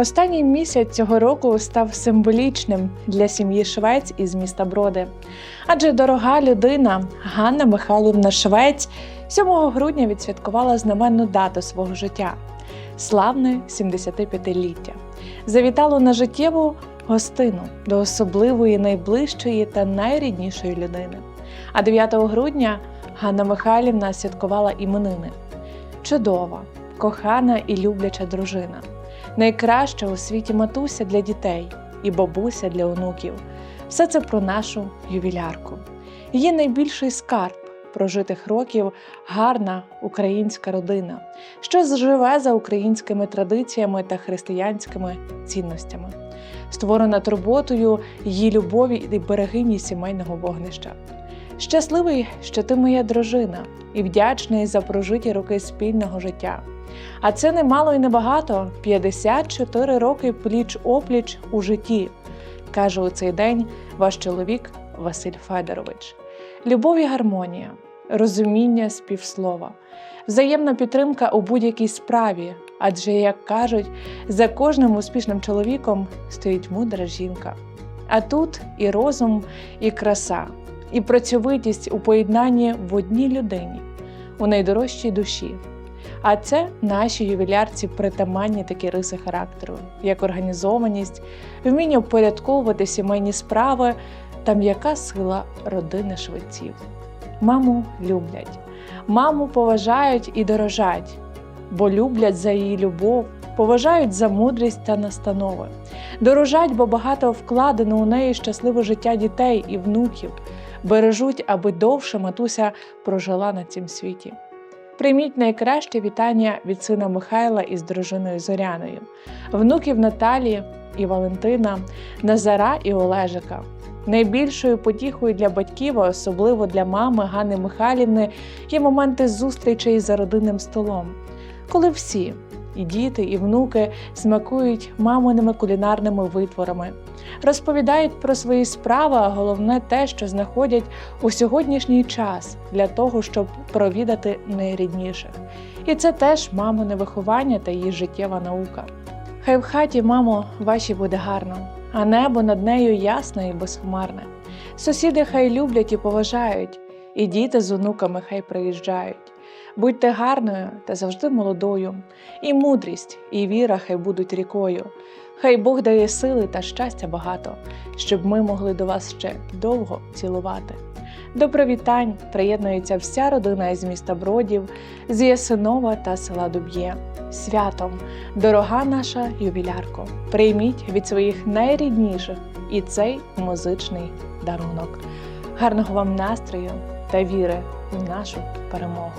Останній місяць цього року став символічним для сім'ї Швець із міста Броди. Адже дорога людина Ганна Михайлівна Швець 7 грудня відсвяткувала знаменну дату свого життя славне 75-ліття. Завітало на життєву гостину до особливої, найближчої та найріднішої людини. А 9 грудня Ганна Михайлівна святкувала іменини. Чудова, кохана і любляча дружина найкраща у світі матуся для дітей і бабуся для онуків. Все це про нашу ювілярку. Її найбільший скарб прожитих років гарна українська родина, що живе за українськими традиціями та християнськими цінностями, створена турботою її любові і берегині сімейного вогнища. Щасливий, що ти моя дружина, і вдячний за прожиті роки спільного життя. А це не мало і не багато 54 роки пліч опліч у житті, каже у цей день ваш чоловік Василь Федорович. Любов і гармонія, розуміння співслова, взаємна підтримка у будь-якій справі. Адже, як кажуть, за кожним успішним чоловіком стоїть мудра жінка. А тут і розум, і краса, і працьовитість у поєднанні в одній людині, у найдорожчій душі. А це наші ювілярці притаманні такі риси характеру, як організованість, вміння впорядковувати сімейні справи та м'яка сила родини швеців. Маму люблять, маму поважають і дорожать, бо люблять за її любов, поважають за мудрість та настанови, дорожать, бо багато вкладено у неї щасливе життя дітей і внуків, бережуть, аби довше матуся прожила на цім світі. Прийміть найкраще вітання від сина Михайла із дружиною Зоряною, внуків Наталі і Валентина, Назара і Олежика. Найбільшою потіхою для батьків, а особливо для мами Ганни Михайлівни, є моменти зустрічей за родинним столом, коли всі і діти, і внуки смакують маминими кулінарними витворами, розповідають про свої справи, а головне те, що знаходять у сьогоднішній час для того, щоб провідати найрідніших. І це теж мамине виховання та її життєва наука. Хай в хаті, мамо, вашій буде гарно, а небо над нею ясне і безхмарне. Сусіди хай люблять і поважають, і діти з онуками хай приїжджають. Будьте гарною та завжди молодою, і мудрість, і віра хай будуть рікою. Хай Бог дає сили та щастя багато, щоб ми могли до вас ще довго цілувати. До привітань приєднується вся родина із міста Бродів, з Ясинова та села Дуб'є. Святом, дорога наша ювілярко, прийміть від своїх найрідніших і цей музичний дарунок. Гарного вам настрою та віри в нашу перемогу!